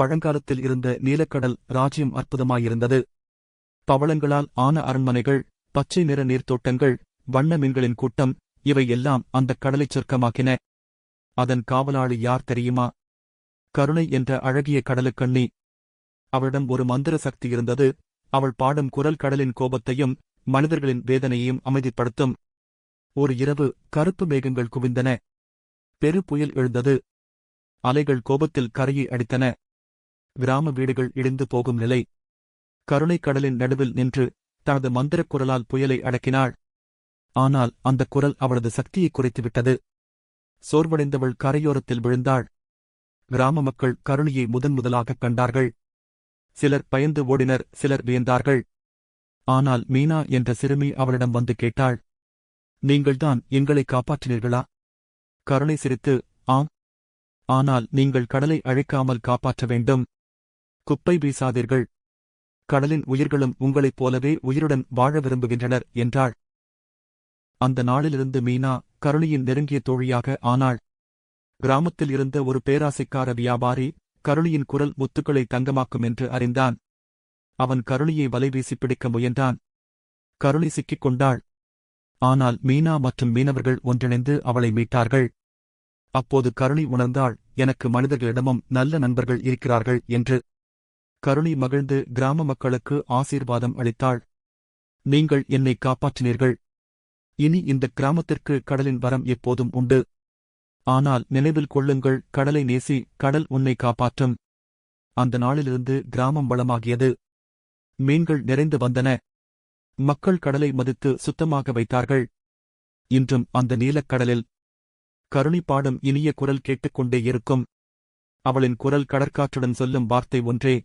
பழங்காலத்தில் இருந்த நீலக்கடல் ராஜ்யம் அற்புதமாயிருந்தது. பவளங்களால் ஆன அரண்மனைகள் பச்சை நிற நீர்த்தோட்டங்கள் வண்ண மீன்களின் கூட்டம் இவை எல்லாம் அந்தக் கடலைச் சொர்க்கமாக்கின. அதன் காவலாளி யார் தெரியுமா? கருணை என்ற அழகிய கடலுக்கண்ணி அவளிடம் ஒரு மந்திர சக்தி இருந்தது. அவள் பாடும் குரல் கடலின் கோபத்தையும் மனிதர்களின் வேதனையையும் அமைதிப்படுத்தும். ஒரு இரவு கருப்பு மேகங்கள் குவிந்தன. பெரு புயல் எழுந்தது. அலைகள் கோபத்தில் கரையை அடித்தன. கிராம வீடுகள் இடிந்து போகும் நிலை. கருணை கடலின் நடுவில் நின்று தனது மந்திரக் குரலால் புயலை அடக்கினாள். ஆனால் அந்தக் குரல் அவளது சக்தியை குறைத்துவிட்டது. சோர்வடைந்தவள் கரையோரத்தில் விழுந்தாள். கிராம மக்கள் கருணையை முதன் முதலாகக் கண்டார்கள். சிலர் பயந்து ஓடினர் சிலர் வியந்தார்கள். ஆனால் மீனா என்ற சிறுமி அவளிடம் வந்து கேட்டாள். நீங்கள்தான் எங்களை காப்பாற்றினீர்களா? கருணை சிரித்து ஆம். ஆனால் நீங்கள் கடலை அழைக்காமல் காப்பாற்ற வேண்டும். குப்பை வீசாதீர்கள். கடலின் உயிர்களும் உங்களைப் போலவே உயிருடன் வாழ விரும்புகின்றனர் என்றாள். அந்த நாளிலிருந்து மீனா கருளியின் நெருங்கிய தோழியாக ஆனாள். கிராமத்தில் இருந்த ஒரு பேராசைக்கார வியாபாரி கருளியின் குரல் முத்துக்களை தங்கமாக்கும் என்று அறிந்தான். அவன் கருணையை வலைவீசி பிடிக்க முயன்றான். கருளி சிக்கிக் கொண்டாள். ஆனால் மீனா மற்றும் மீனவர்கள் ஒன்றிணைந்து அவளை மீட்டார்கள். அப்போது கருணி உணர்ந்தாள் எனக்கு மனிதர்களிடமும் நல்ல நண்பர்கள் இருக்கிறார்கள் என்று. கருணை மகிழ்ந்து கிராம மக்களுக்கு ஆசீர்வாதம் அளித்தாள். நீங்கள் என்னை காப்பாற்றினீர்கள். இனி இந்த கிராமத்திற்கு கடலின் வரம் எப்போதும் உண்டு. ஆனால் நினைவில் கொள்ளுங்கள் கடலை நேசி கடல் உன்னை காப்பாற்றும். அந்த நாளிலிருந்து கிராமம் வளமாகியது. மீன்கள் நிறைந்து வந்தன. மக்கள் கடலை மதித்து சுத்தமாக வைத்தார்கள். இன்றும் அந்த நீலக்கடலில் கருணி பாடும் இனிய குரல் கேட்டுக்கொண்டே இருக்கும். அவளின் குரல் கடற்காற்றுடன் சொல்லும் வார்த்தை ஒன்றே.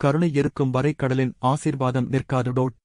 கருணை இருக்கும் வரை கடலின் ஆசீர்வாதம் நிற்காது டோட்